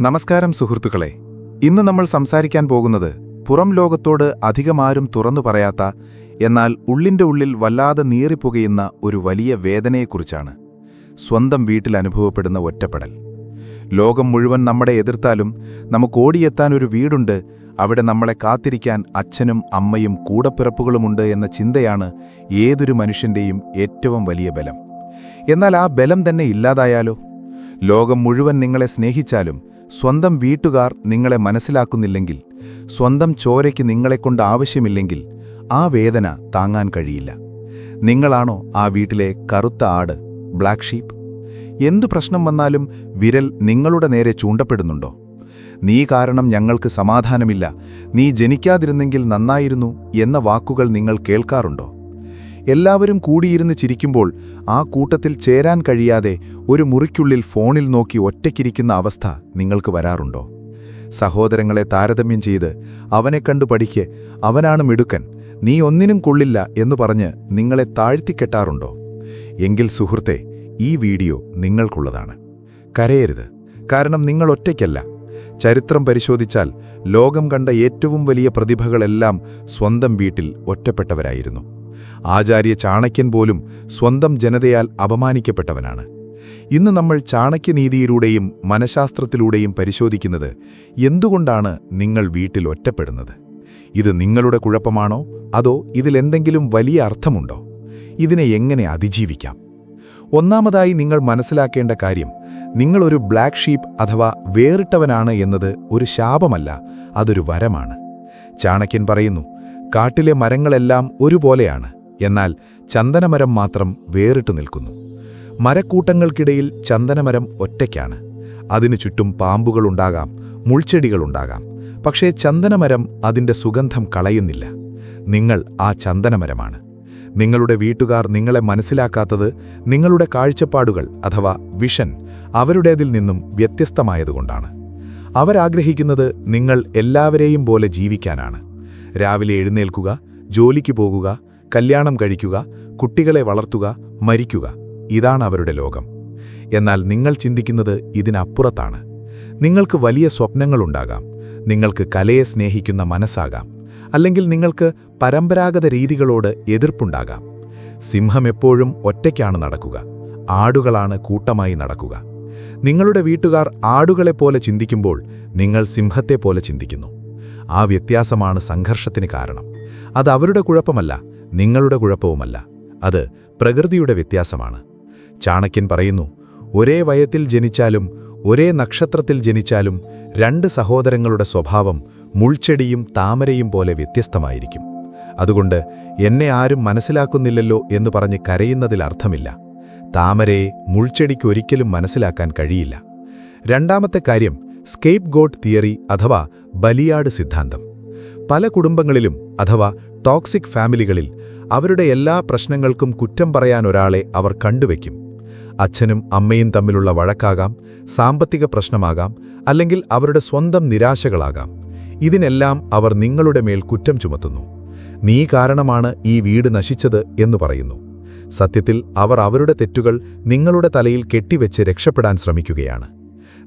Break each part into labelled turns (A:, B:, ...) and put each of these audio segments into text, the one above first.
A: നമസ്കാരം സുഹൃത്തുക്കളെ. ഇന്ന് നമ്മൾ സംസാരിക്കാൻ പോകുന്നത് പുറം ലോകത്തോട് അധികമാരും തുറന്നു പറയാത്ത എന്നാൽ ഉള്ളിന്റെ ഉള്ളിൽ വല്ലാതെ നീറിപ്പുകയുന്ന ഒരു വലിയ വേദനയെക്കുറിച്ചാണ്. സ്വന്തം വീട്ടിൽ അനുഭവപ്പെടുന്ന ഒറ്റപ്പെടൽ. ലോകം മുഴുവൻ നമ്മളെ എതിർത്താലും നമുക്ക് ഓടിയെത്താൻ ഒരു വീടുണ്ട് അവിടെ നമ്മളെ കാത്തിരിക്കാൻ അച്ഛനും അമ്മയും കൂടപ്പിറപ്പുകളുമുണ്ട് എന്ന ചിന്തയാണ് ഏതൊരു മനുഷ്യന്റെയും ഏറ്റവും വലിയ ബലം. എന്നാൽ ആ ബലം തന്നെ ഇല്ലാതായാലോ? ലോകം മുഴുവൻ നിങ്ങളെ സ്നേഹിച്ചാലും സ്വന്തം വീട്ടുകാർ നിങ്ങളെ മനസ്സിലാക്കുന്നില്ലെങ്കിൽ സ്വന്തം ചോരയ്ക്ക് നിങ്ങളെക്കൊണ്ട് ആവശ്യമില്ലെങ്കിൽ ആ വേദന താങ്ങാൻ കഴിയില്ല. നിങ്ങളാണോ ആ വീട്ടിലെ കറുത്ത ആട് ബ്ലാക്ക് ഷീപ്പ് എന്തു പ്രശ്നം വന്നാലും വിരൽ നിങ്ങളുടെ നേരെ ചൂണ്ടപ്പെടുന്നുണ്ടോ? നീ കാരണം ഞങ്ങൾക്ക് സമാധാനമില്ല നീ ജനിക്കാതിരുന്നെങ്കിൽ നന്നായിരുന്നു എന്ന വാക്കുകൾ നിങ്ങൾ കേൾക്കാറുണ്ടോ? എല്ലാവരും കൂടിയിരുന്ന് ചിരിക്കുമ്പോൾ ആ കൂട്ടത്തിൽ ചേരാൻ കഴിയാതെ ഒരു മുറിക്കുള്ളിൽ ഫോണിൽ നോക്കി ഒറ്റയ്ക്കിരിക്കുന്ന അവസ്ഥ നിങ്ങൾക്ക് വരാറുണ്ടോ? സഹോദരങ്ങളെ താരതമ്യം ചെയ്ത് അവനെ കണ്ടു പഠിക്ക്. അവനാണ് മിടുക്കൻ. നീ ഒന്നിനും കൊള്ളില്ല എന്നു പറഞ്ഞ് നിങ്ങളെ താഴ്ത്തിക്കെട്ടാറുണ്ടോ? എങ്കിൽ സുഹൃത്തെ ഈ വീഡിയോ നിങ്ങൾക്കുള്ളതാണ്. കരയരുത്. കാരണം നിങ്ങൾ ഒറ്റയ്ക്കല്ല. ചരിത്രം പരിശോധിച്ചാൽ ലോകം കണ്ട ഏറ്റവും വലിയ പ്രതിഭകളെല്ലാം സ്വന്തം വീട്ടിൽ ഒറ്റപ്പെട്ടവരായിരുന്നു. ആചാര്യ ചാണക്യൻ പോലും സ്വന്തം ജനതയാൽ അപമാനിക്കപ്പെട്ടവനാണ്. ഇന്ന് നമ്മൾ ചാണക്യനീതിയിലൂടെയും മനഃശാസ്ത്രത്തിലൂടെയും പരിശോധിക്കുന്നത് എന്തുകൊണ്ടാണ് നിങ്ങൾ വീട്ടിൽ ഒറ്റപ്പെടുന്നത്? ഇത് നിങ്ങളുടെ കുഴപ്പമാണോ? അതോ ഇതിലെന്തെങ്കിലും വലിയ അർത്ഥമുണ്ടോ? ഇതിനെ എങ്ങനെ അതിജീവിക്കാം? ഒന്നാമതായി നിങ്ങൾ മനസ്സിലാക്കേണ്ട കാര്യം നിങ്ങളൊരു ബ്ലാക്ക് ഷീപ്പ് അഥവാ വേറിട്ടവനാണ് എന്നത് ഒരു ശാപമല്ല അതൊരു വരമാണ്. ചാണക്യൻ പറയുന്നു കാട്ടിലെ മരങ്ങളെല്ലാം ഒരുപോലെയാണ്. എന്നാൽ ചന്ദനമരം മാത്രം വേറിട്ട് നിൽക്കുന്നു. മരക്കൂട്ടങ്ങൾക്കിടയിൽ ചന്ദനമരം ഒറ്റയ്ക്കാണ്. അതിനു ചുറ്റും പാമ്പുകളുണ്ടാകാം മുൾച്ചെടികളുണ്ടാകാം പക്ഷേ ചന്ദനമരം അതിന്റെ സുഗന്ധം കളയുന്നില്ല. നിങ്ങൾ ആ ചന്ദനമരമാണ്. നിങ്ങളുടെ വീട്ടുകാർ നിങ്ങളെ മനസ്സിലാക്കാത്തത് നിങ്ങളുടെ കാഴ്ചപ്പാടുകൾ അഥവാ വിഷൻ അവരുടേതിൽ നിന്നും വ്യത്യസ്തമായതുകൊണ്ടാണ്. അവരാഗ്രഹിക്കുന്നത് നിങ്ങൾ എല്ലാവരെയും പോലെ ജീവിക്കാനാണ്. രാവിലെ എഴുന്നേൽക്കുക ജോലിക്ക് പോകുക കല്യാണം കഴിക്കുക കുട്ടികളെ വളർത്തുക മരിക്കുക. ഇതാണ് അവരുടെ ലോകം. എന്നാൽ നിങ്ങൾ ചിന്തിക്കുന്നത് ഇതിനപ്പുറത്താണ്. നിങ്ങൾക്ക് വലിയ സ്വപ്നങ്ങളുണ്ടാകാം. നിങ്ങൾക്ക് കലയെ സ്നേഹിക്കുന്ന മനസ്സാകാം. അല്ലെങ്കിൽ നിങ്ങൾക്ക് പരമ്പരാഗത രീതികളോട് എതിർപ്പുണ്ടാകാം. സിംഹം എപ്പോഴും ഒറ്റയ്ക്കാണ് നടക്കുക. ആടുകളാണ് കൂട്ടമായി നടക്കുക. നിങ്ങളുടെ വീട്ടുകാർ ആടുകളെപ്പോലെ ചിന്തിക്കുമ്പോൾ നിങ്ങൾ സിംഹത്തെപ്പോലെ ചിന്തിക്കുന്നു. ആ വ്യത്യാസമാണ് സംഘർഷത്തിന് കാരണം. അത് അവരുടെ കുഴപ്പമല്ല നിങ്ങളുടെ കുഴപ്പവുമല്ല. അത് പ്രകൃതിയുടെ വ്യത്യാസമാണ്. ചാണക്യൻ പറയുന്നു ഒരേ വയത്തിൽ ജനിച്ചാലും ഒരേ നക്ഷത്രത്തിൽ ജനിച്ചാലും രണ്ട് സഹോദരങ്ങളുടെ സ്വഭാവം മുൾച്ചെടിയും താമരയും പോലെ വ്യത്യസ്തമായിരിക്കും. അതുകൊണ്ട് എന്നെ ആരും മനസ്സിലാക്കുന്നില്ലല്ലോ എന്ന് പറഞ്ഞ് കരയുന്നതിൽ അർത്ഥമില്ല. താമരയെ മുൾച്ചെടിക്കൊരിക്കലും മനസ്സിലാക്കാൻ കഴിയില്ല. രണ്ടാമത്തെ കാര്യം സ്കേപ്പ് ഗോട്ട് തിയറി അഥവാ ബലിയാട് സിദ്ധാന്തം. പല കുടുംബങ്ങളിലും അഥവാ ടോക്സിക് ഫാമിലികളിൽ അവരുടെ എല്ലാ പ്രശ്നങ്ങൾക്കും കുറ്റം പറയാൻ ഒരാളെ അവർ കണ്ടുവയ്ക്കും അച്ഛനും അമ്മയും തമ്മിലുള്ള വഴക്കാകാം സാമ്പത്തിക പ്രശ്നമാകാം അല്ലെങ്കിൽ അവരുടെ സ്വന്തം നിരാശകളാകാം. ഇതിനെല്ലാം അവർ നിങ്ങളുടെ മേൽ കുറ്റം ചുമത്തുന്നു. നീ കാരണമാണ് ഈ വീട് നശിച്ചത് എന്ന് പറയുന്നു. സത്യത്തിൽ അവർ അവരുടെ തെറ്റുകൾ നിങ്ങളുടെ തലയിൽ കെട്ടിവെച്ച് രക്ഷപ്പെടാൻ ശ്രമിക്കുകയാണ്.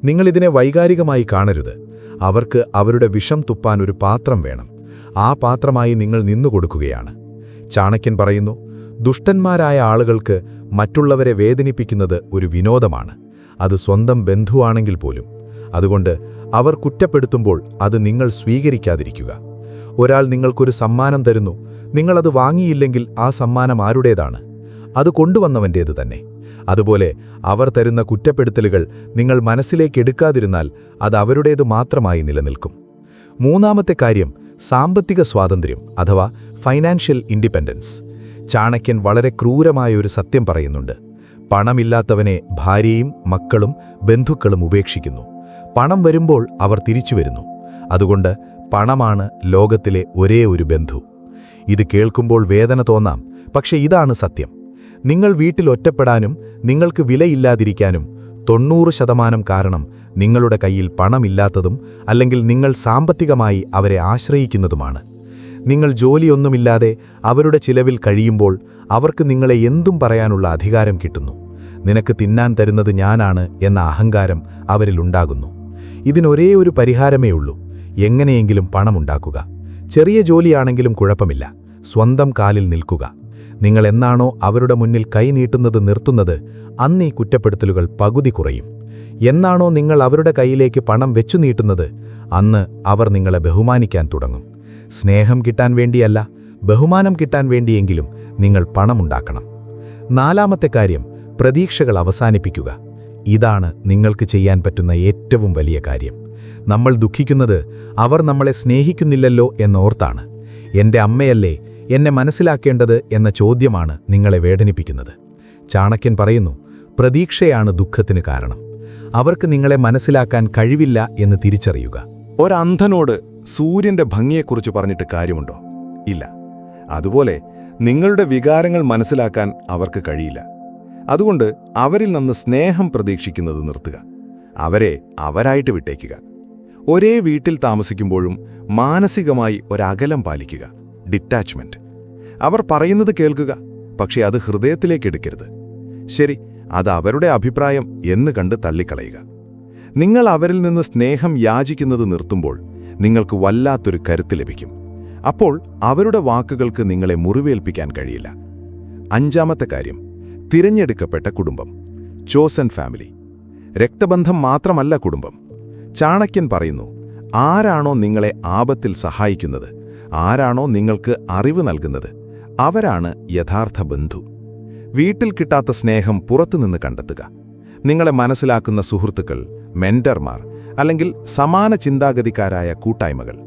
A: നിങ്ങളിതിനെ വൈകാരികമായി കാണരുത്. അവർക്ക് അവരുടെ വിഷം തുപ്പാൻ ഒരു പാത്രം വേണം. ആ പാത്രമായി നിങ്ങൾ നിന്നുകൊടുക്കുകയാണ് ചാണക്യൻ പറയുന്നു ദുഷ്ടന്മാരായ ആളുകൾക്ക് മറ്റുള്ളവരെ വേദനിപ്പിക്കുന്നത് ഒരു വിനോദമാണ്. അത് സ്വന്തം ബന്ധുവാണെങ്കിൽ പോലും. അതുകൊണ്ട് അവർ കുറ്റപ്പെടുത്തുമ്പോൾ അത് നിങ്ങൾ സ്വീകരിക്കാതിരിക്കുക. ഒരാൾ നിങ്ങൾക്കൊരു സമ്മാനം തരുന്നു. നിങ്ങളത് വാങ്ങിയില്ലെങ്കിൽ ആ സമ്മാനം ആരുടേതാണ്? അത് കൊണ്ടുവന്നവന്റേത് തന്നെ. അതുപോലെ അവർ തരുന്ന കുറ്റപ്പെടുത്തലുകൾ നിങ്ങൾ മനസ്സിലേക്ക് എടുക്കാതിരുന്നാൽ അത് അവരുടേതു മാത്രമായി നിലനിൽക്കും. മൂന്നാമത്തെ കാര്യം സാമ്പത്തിക സ്വാതന്ത്ര്യം അഥവാ ഫൈനാൻഷ്യൽ ഇൻഡിപെൻഡൻസ്. ചാണക്യൻ വളരെ ക്രൂരമായ ഒരു സത്യം പറയുന്നുണ്ട്. പണമില്ലാത്തവനെ ഭാര്യയും മക്കളും ബന്ധുക്കളും ഉപേക്ഷിക്കുന്നു. പണം വരുമ്പോൾ അവർ തിരിച്ചു വരുന്നു. അതുകൊണ്ട് പണമാണ് ലോകത്തിലെ ഒരേ ഒരു ബന്ധു. ഇത് കേൾക്കുമ്പോൾ വേദന തോന്നാം പക്ഷേ ഇതാണ് സത്യം. നിങ്ങൾ വീട്ടിൽ ഒറ്റപ്പെടാനും നിങ്ങൾക്ക് വിലയില്ലാതിരിക്കാനും തൊണ്ണൂറ് ശതമാനം കാരണം നിങ്ങളുടെ കയ്യിൽ പണമില്ലാത്തതും അല്ലെങ്കിൽ നിങ്ങൾ സാമ്പത്തികമായി അവരെ ആശ്രയിക്കുന്നതുമാണ്. നിങ്ങൾ ജോലിയൊന്നുമില്ലാതെ അവരുടെ ചിലവിൽ കഴിയുമ്പോൾ അവർക്ക് നിങ്ങളെ എന്തും പറയാനുള്ള അധികാരം കിട്ടുന്നു. നിനക്ക് തിന്നാൻ തരുന്നത് ഞാനാണ് എന്ന അഹങ്കാരം അവരിലുണ്ടാകുന്നു
B: ഇതിനൊരേ ഒരു പരിഹാരമേ ഉള്ളൂ. എങ്ങനെയെങ്കിലും പണമുണ്ടാക്കുക. ചെറിയ ജോലിയാണെങ്കിലും കുഴപ്പമില്ല. സ്വന്തം കാലിൽ നിൽക്കുക. നിങ്ങൾ എന്നാണോ അവരുടെ മുന്നിൽ കൈനീട്ടുന്നത് നിർത്തുന്നത് അന്ന് ഈ കുറ്റപ്പെടുത്തലുകൾ പകുതി കുറയും. എന്നാണോ നിങ്ങൾ അവരുടെ കയ്യിലേക്ക് പണം വെച്ചു നീട്ടുന്നത് അന്ന് അവർ നിങ്ങളെ ബഹുമാനിക്കാൻ തുടങ്ങും. സ്നേഹം കിട്ടാൻ വേണ്ടിയല്ല ബഹുമാനം കിട്ടാൻ വേണ്ടിയെങ്കിലും നിങ്ങൾ പണമുണ്ടാക്കണം. നാലാമത്തെ കാര്യം പ്രതീക്ഷകൾ അവസാനിപ്പിക്കുക. ഇതാണ് നിങ്ങൾക്ക് ചെയ്യാൻ പറ്റുന്ന ഏറ്റവും വലിയ കാര്യം. നമ്മൾ ദുഃഖിക്കുന്നത് അവർ നമ്മളെ സ്നേഹിക്കുന്നില്ലല്ലോ എന്നോർത്താണ്. എന്റെ അമ്മയല്ലേ എന്നെ മനസ്സിലാക്കേണ്ടത് എന്ന ചോദ്യമാണ് നിങ്ങളെ വേദനിപ്പിക്കുന്നത്. ചാണക്യൻ പറയുന്നു പ്രതീക്ഷയാണ് ദുഃഖത്തിന് കാരണം. അവർക്ക് നിങ്ങളെ മനസ്സിലാക്കാൻ കഴിവില്ല എന്ന് തിരിച്ചറിയുക.
C: ഒരന്ധനോട് സൂര്യന്റെ ഭംഗിയെക്കുറിച്ച് പറഞ്ഞിട്ട് കാര്യമുണ്ടോ? ഇല്ല. അതുപോലെ നിങ്ങളുടെ വികാരങ്ങൾ മനസ്സിലാക്കാൻ അവർക്ക് കഴിയില്ല. അതുകൊണ്ട് അവരിൽ നിന്ന് സ്നേഹം പ്രതീക്ഷിക്കുന്നത് നിർത്തുക. അവരെ അവരായിട്ട് വിട്ടേക്കുക. ഒരേ വീട്ടിൽ താമസിക്കുമ്പോഴും മാനസികമായി ഒരകലം പാലിക്കുക. ഡിറ്റാച്ച്മെന്റ്. അവർ പറയുന്നത് കേൾക്കുക പക്ഷേ അത് ഹൃദയത്തിലേക്ക് എടുക്കരുത്. ശരി അത് അവരുടെ അഭിപ്രായം എന്ന് കണ്ട് തള്ളിക്കളയുക. നിങ്ങൾ അവരിൽ നിന്ന് സ്നേഹം യാചിക്കുന്നത് നിർത്തുമ്പോൾ നിങ്ങൾക്ക് വല്ലാത്തൊരു കരുത്ത് ലഭിക്കും. അപ്പോൾ അവരുടെ വാക്കുകൾക്ക് നിങ്ങളെ മുറിവേൽപ്പിക്കാൻ കഴിയില്ല. അഞ്ചാമത്തെ കാര്യം തിരഞ്ഞെടുക്കപ്പെട്ട കുടുംബം ചോസൻ ഫാമിലി രക്തബന്ധം മാത്രമല്ല കുടുംബം. ചാണക്യൻ പറയുന്നു ആരാണോ നിങ്ങളെ ആപത്തിൽ സഹായിക്കുന്നത്? ആരാണോ നിങ്ങൾക്ക് അറിവ് നൽകുന്നത് അവരാണ് യഥാർത്ഥ ബന്ധു. വീട്ടിൽ കിട്ടാത്ത സ്നേഹം പുറത്തുനിന്ന് കണ്ടെത്തുക. നിങ്ങളെ മനസ്സിലാക്കുന്ന സുഹൃത്തുക്കൾ മെന്റർമാർ അല്ലെങ്കിൽ സമാന ചിന്താഗതിക്കാരായ കൂട്ടായ്മകൾ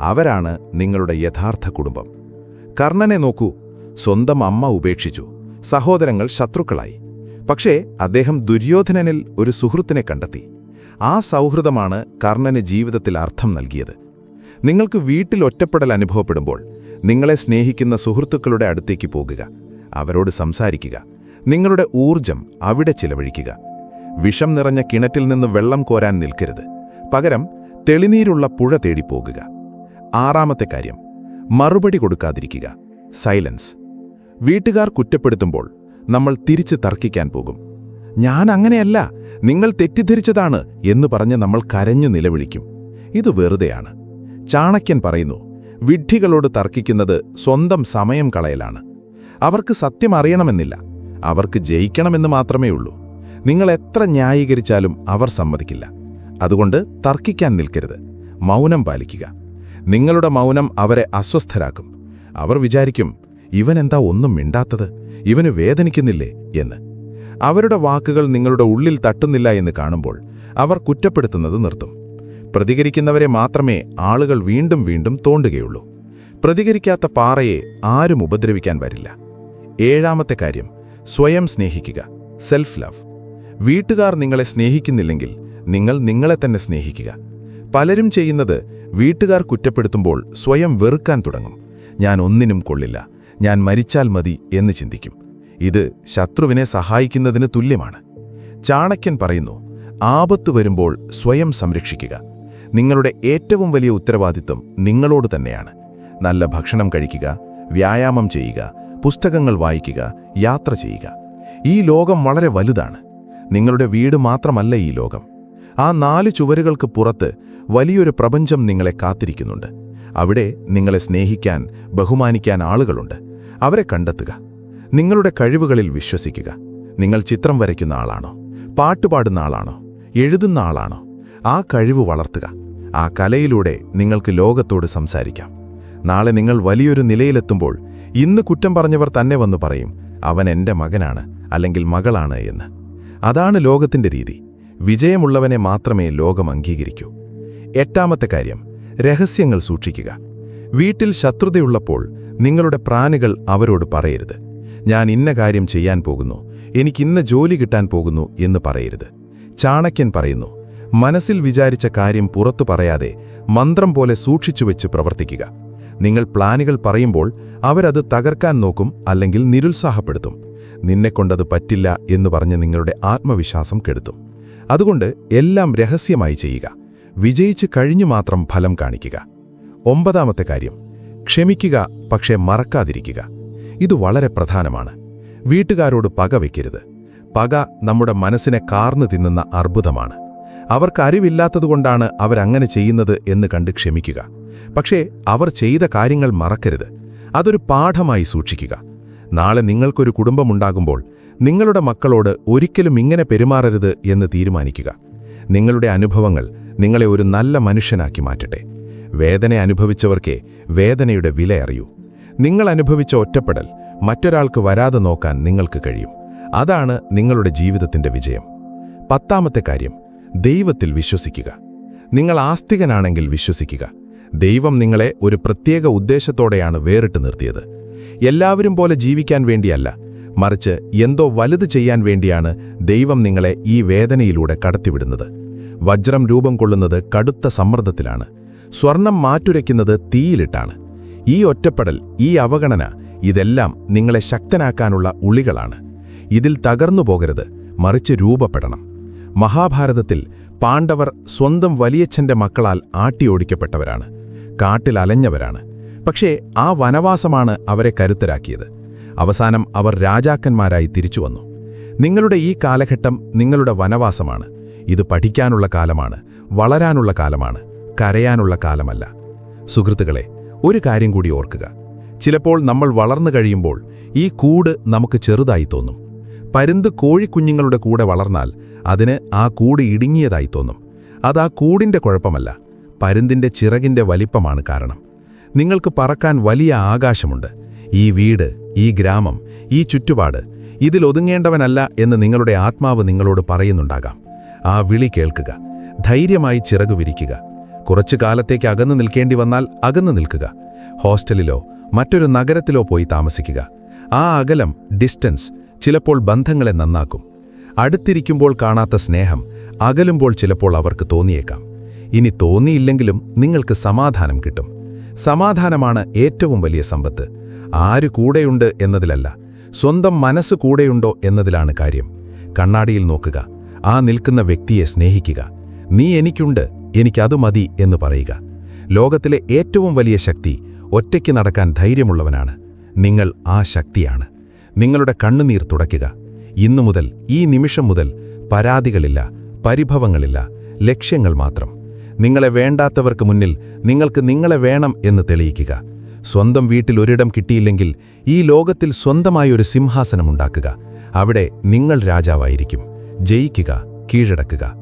C: അവരാണ് നിങ്ങളുടെ യഥാർത്ഥ കുടുംബം. കർണനെ നോക്കൂ സ്വന്തം അമ്മ ഉപേക്ഷിച്ചു സഹോദരങ്ങൾ ശത്രുക്കളായി. പക്ഷേ അദ്ദേഹം ദുര്യോധനനിൽ ഒരു സുഹൃത്തിനെ കണ്ടെത്തി. ആ സൗഹൃദമാണ് കർണന് ജീവിതത്തിൽ അർത്ഥം നൽകിയത്. നിങ്ങൾക്ക് വീട്ടിൽ ഒറ്റപ്പെടൽ അനുഭവപ്പെടുമ്പോൾ നിങ്ങളെ സ്നേഹിക്കുന്ന സുഹൃത്തുക്കളുടെ അടുത്തേക്ക് പോകുക അവരോട് സംസാരിക്കുക നിങ്ങളുടെ ഊർജം അവിടെ ചിലവഴിക്കുക. വിഷം നിറഞ്ഞ കിണറ്റിൽ നിന്ന് വെള്ളം കോരാൻ നിൽക്കരുത്. പകരം തെളിനീരുള്ള പുഴ തേടി പോകുക. ആറാമത്തെ കാര്യം മറുപടി കൊടുക്കാതിരിക്കുക. സൈലൻസ്. വീട്ടുകാർ കുറ്റപ്പെടുത്തുമ്പോൾ നമ്മൾ തിരിച്ച് തർക്കിക്കാൻ പോകും. ഞാൻ അങ്ങനെയല്ല നിങ്ങൾ തെറ്റിദ്ധരിച്ചതാണ് എന്ന് പറഞ്ഞ് നമ്മൾ കരഞ്ഞു നിലവിളിക്കും. ഇത് വെറുതെയാണ്. ചാണക്യൻ പറയുന്നു വിഡ്ഢികളോട് തർക്കിക്കുന്നത് സ്വന്തം സമയം കളയലാണ്. അവർക്ക് സത്യം അറിയണമെന്നില്ല. അവർക്ക് ജയിക്കണമെന്ന് മാത്രമേ ഉള്ളൂ. നിങ്ങൾ എത്ര ന്യായീകരിച്ചാലും അവർ സമ്മതിക്കില്ല. അതുകൊണ്ട് തർക്കിക്കാൻ നിൽക്കരുത്. മൗനം പാലിക്കുക. നിങ്ങളുടെ മൗനം അവരെ അസ്വസ്ഥരാക്കും. അവർ വിചാരിക്കും ഇവനെന്താ ഒന്നും മിണ്ടാത്തത്? ഇവന് വേദനിക്കുന്നില്ലേ? എന്ന്. അവരുടെ വാക്കുകൾ നിങ്ങളുടെ ഉള്ളിൽ തട്ടുന്നില്ല എന്ന് കാണുമ്പോൾ അവർ കുറ്റപ്പെടുത്തുന്നത് നിർത്തും. പ്രതികരിക്കുന്നവരെ മാത്രമേ ആളുകൾ വീണ്ടും വീണ്ടും തോണ്ടുകയുള്ളൂ. പ്രതികരിക്കാത്ത പാറയെ ആരും ഉപദ്രവിക്കാൻ വരില്ല. ഏഴാമത്തെ കാര്യം സ്വയം സ്നേഹിക്കുക സെൽഫ് ലവ് വീട്ടുകാർ നിങ്ങളെ സ്നേഹിക്കുന്നില്ലെങ്കിൽ നിങ്ങൾ നിങ്ങളെ തന്നെ സ്നേഹിക്കുക. പലരും ചെയ്യുന്നത് വീട്ടുകാർ കുറ്റപ്പെടുത്തുമ്പോൾ സ്വയം വെറുക്കാൻ തുടങ്ങും. ഞാൻ ഒന്നിനും കൊള്ളില്ല ഞാൻ മരിച്ചാൽ മതി എന്ന് ചിന്തിക്കും. ഇത് ശത്രുവിനെ സഹായിക്കുന്നതിന് തുല്യമാണ്. ചാണക്യൻ പറയുന്നു ആപത്ത് വരുമ്പോൾ സ്വയം സംരക്ഷിക്കുക നിങ്ങളുടെ ഏറ്റവും വലിയ ഉത്തരവാദിത്വം നിങ്ങളോട് തന്നെയാണ്. നല്ല ഭക്ഷണം കഴിക്കുക വ്യായാമം ചെയ്യുക പുസ്തകങ്ങൾ വായിക്കുക യാത്ര ചെയ്യുക. ഈ ലോകം വളരെ വലുതാണ്. നിങ്ങളുടെ വീട് മാത്രമല്ല ഈ ലോകം. ആ നാല് ചുവരുകൾക്ക് പുറത്ത് വലിയൊരു പ്രപഞ്ചം നിങ്ങളെ കാത്തിരിക്കുന്നുണ്ട്. അവിടെ നിങ്ങളെ സ്നേഹിക്കാൻ ബഹുമാനിക്കാൻ ആളുകളുണ്ട്. അവരെ കണ്ടെത്തുക. നിങ്ങളുടെ കഴിവുകളിൽ വിശ്വസിക്കുക. നിങ്ങൾ ചിത്രം വരയ്ക്കുന്ന ആളാണോ? പാട്ടുപാടുന്ന ആളാണോ? എഴുതുന്ന ആളാണോ? ആ കഴിവ് വളർത്തുക. ആ കലയിലൂടെ നിങ്ങൾക്ക് ലോകത്തോട് സംസാരിക്കാം. നാളെ നിങ്ങൾ വലിയൊരു നിലയിലെത്തുമ്പോൾ ഇന്ന് കുറ്റം പറഞ്ഞവർ തന്നെ വന്നു പറയും അവൻ എന്റെ മകനാണ് അല്ലെങ്കിൽ മകളാണ് എന്ന്. അതാണ് ലോകത്തിന്റെ രീതി. വിജയമുള്ളവനെ മാത്രമേ ലോകം അംഗീകരിക്കൂ. എട്ടാമത്തെ കാര്യം രഹസ്യങ്ങൾ സൂക്ഷിക്കുക. വീട്ടിൽ ശത്രുതയുള്ളപ്പോൾ നിങ്ങളുടെ പ്രാണികൾ അവരോട് പറയരുത്. ഞാൻ ഇന്ന കാര്യം ചെയ്യാൻ പോകുന്നു. എനിക്കിന്ന ജോലി കിട്ടാൻ പോകുന്നു എന്ന് പറയരുത്. ചാണക്യൻ പറയുന്നു മനസ്സിൽ വിചാരിച്ച കാര്യം പുറത്തു പറയാതെ മന്ത്രം പോലെ സൂക്ഷിച്ചുവെച്ച് പ്രവർത്തിക്കുക. നിങ്ങൾ പ്ലാനുകൾ പറയുമ്പോൾ അവരത് തകർക്കാൻ നോക്കും അല്ലെങ്കിൽ നിരുത്സാഹപ്പെടുത്തും. നിന്നെക്കൊണ്ടത് പറ്റില്ല എന്ന് പറഞ്ഞ് നിങ്ങളുടെ ആത്മവിശ്വാസം കെടുത്തും. അതുകൊണ്ട് എല്ലാം രഹസ്യമായി ചെയ്യുക. വിജയിച്ച് കഴിഞ്ഞു മാത്രം ഫലം കാണിക്കുക. ഒമ്പതാമത്തെ കാര്യം. ക്ഷമിക്കുക പക്ഷേ മറക്കാതിരിക്കുക. ഇത് വളരെ പ്രധാനമാണ്. വീട്ടുകാരോട് പക വയ്ക്കരുത് പക നമ്മുടെ മനസ്സിനെ കാർന്നു തിന്നുന്ന അർബുദമാണ്. അവർക്ക് അറിവില്ലാത്തതുകൊണ്ടാണ് അവരങ്ങനെ ചെയ്യുന്നത് എന്ന് കണ്ട് ക്ഷമിക്കുക. പക്ഷേ അവർ ചെയ്ത കാര്യങ്ങൾ മറക്കരുത്. അതൊരു പാഠമായി സൂക്ഷിക്കുക. നാളെ നിങ്ങൾക്കൊരു കുടുംബമുണ്ടാകുമ്പോൾ നിങ്ങളുടെ മക്കളോട് ഒരിക്കലും ഇങ്ങനെ പെരുമാറരുത് എന്ന് തീരുമാനിക്കുക. നിങ്ങളുടെ അനുഭവങ്ങൾ നിങ്ങളെ ഒരു നല്ല മനുഷ്യനാക്കി മാറ്റട്ടെ. വേദന അനുഭവിച്ചവർക്കേ വേദനയുടെ വില അറിയൂ. നിങ്ങൾ അനുഭവിച്ച ഒറ്റപ്പെടൽ മറ്റൊരാൾക്ക് വരാതെ നോക്കാൻ നിങ്ങൾക്ക് കഴിയും. അതാണ് നിങ്ങളുടെ ജീവിതത്തിന്റെ വിജയം. പത്താമത്തെ കാര്യം. ദൈവത്തിൽ വിശ്വസിക്കുക. നിങ്ങൾ ആസ്തികനാണെങ്കിൽ വിശ്വസിക്കുക. ദൈവം നിങ്ങളെ ഒരു പ്രത്യേക ഉദ്ദേശത്തോടെയാണ് വേറിട്ട് നിർത്തിയത്. എല്ലാവരും പോലെ ജീവിക്കാൻ വേണ്ടിയല്ല മറിച്ച് എന്തോ വലുത് ചെയ്യാൻ വേണ്ടിയാണ് ദൈവം നിങ്ങളെ ഈ വേദനയിലൂടെ കടത്തിവിടുന്നത്. വജ്രം രൂപം കൊള്ളുന്നത് കടുത്ത സമ്മർദ്ദത്തിലാണ്. സ്വർണം മാറ്റുരയ്ക്കുന്നത് തീയിലിട്ടാണ്. ഈ ഒറ്റപ്പെടൽ ഈ അവഗണന ഇതെല്ലാം നിങ്ങളെ ശക്തനാക്കാനുള്ള ഉളികളാണ്. ഇതിൽ തകർന്നു പോകരുത് മറിച്ച് രൂപപ്പെടണം. മഹാഭാരതത്തിൽ പാണ്ഡവർ സ്വന്തം വലിയച്ഛന്റെ മക്കളാൽ ആട്ടിയോടിക്കപ്പെട്ടവരാണ്. കാട്ടിൽ അലഞ്ഞവരാണ്. പക്ഷേ ആ വനവാസമാണ് അവരെ കരുത്തരാക്കിയത്. അവസാനം അവർ രാജാക്കന്മാരായി തിരിച്ചുവന്നു നിങ്ങളുടെ ഈ കാലഘട്ടം നിങ്ങളുടെ വനവാസമാണ്. ഇത് പഠിക്കാനുള്ള കാലമാണ് വളരാനുള്ള കാലമാണ് കരയാനുള്ള കാലമല്ല. സുഹൃത്തുക്കളെ ഒരു കാര്യം കൂടി ഓർക്കുക. ചിലപ്പോൾ നമ്മൾ വളർന്നു കഴിയുമ്പോൾ ഈ കൂട് നമുക്ക് ചെറുതായി തോന്നും. പരുന്ത് കോഴിക്കുഞ്ഞുങ്ങളുടെ കൂടെ വളർന്നാൽ അതിന് ആ കൂട് ഇടുങ്ങിയതായി തോന്നും. അത് ആ കൂടിന്റെ കുഴപ്പമല്ല. പരുന്തിന്റെ ചിറകിന്റെ വലിപ്പമാണ് കാരണം. നിങ്ങൾക്ക് പറക്കാൻ വലിയ ആകാശമുണ്ട്. ഈ വീട് ഈ ഗ്രാമം ഈ ചുറ്റുപാട് ഇതിലൊതുങ്ങേണ്ടവനല്ല എന്ന് നിങ്ങളുടെ ആത്മാവ് നിങ്ങളോട് പറയുന്നുണ്ടാകാം. ആ വിളി കേൾക്കുക. ധൈര്യമായി ചിറകു വിരിക്കുക. കുറച്ചു കാലത്തേക്ക് അകന്നു നിൽക്കേണ്ടി വന്നാൽ അകന്നു നിൽക്കുക. ഹോസ്റ്റലിലോ മറ്റൊരു നഗരത്തിലോ പോയി താമസിക്കുക. ആ അകലം ഡിസ്റ്റൻസ് ചിലപ്പോൾ ബന്ധങ്ങളെ നന്നാക്കും. അടുത്തിരിക്കുമ്പോൾ കാണാത്ത സ്നേഹം അകലുമ്പോൾ ചിലപ്പോൾ അവർക്ക് തോന്നിയേക്കാം. ഇനി തോന്നിയില്ലെങ്കിലും നിങ്ങൾക്ക് സമാധാനം കിട്ടും. സമാധാനമാണ് ഏറ്റവും വലിയ സമ്പത്ത്. ആര് കൂടെയുണ്ട് എന്നതിലല്ല സ്വന്തം മനസ്സ് കൂടെയുണ്ടോ എന്നതിലാണ് കാര്യം. കണ്ണാടിയിൽ നോക്കുക ആ നിൽക്കുന്ന വ്യക്തിയെ സ്നേഹിക്കുക. നീ എനിക്കുണ്ട് എനിക്കതു മതി എന്ന് പറയുക. ലോകത്തിലെ ഏറ്റവും വലിയ ശക്തി ഒറ്റയ്ക്ക് നടക്കാൻ ധൈര്യമുള്ളവനാണ്. നിങ്ങൾ ആ ശക്തിയാണ്. നിങ്ങളുടെ കണ്ണുനീർ തുടയ്ക്കുക. ഇന്നു മുതൽ ഈ നിമിഷം മുതൽ പരാതികളില്ല പരിഭവങ്ങളില്ല ലക്ഷ്യങ്ങൾ മാത്രം. നിങ്ങളെ വേണ്ടാത്തവർക്ക് മുന്നിൽ നിങ്ങൾക്ക് നിങ്ങളെ വേണം എന്ന് തെളിയിക്കുക. സ്വന്തം വീട്ടിൽ ഒരിടം കിട്ടിയില്ലെങ്കിൽ ഈ ലോകത്തിൽ സ്വന്തമായി ഒരു സിംഹാസനമുണ്ടാക്കുക അവിടെ നിങ്ങൾ രാജാവായിരിക്കും. ജയിക്കുക കീഴടക്കുക.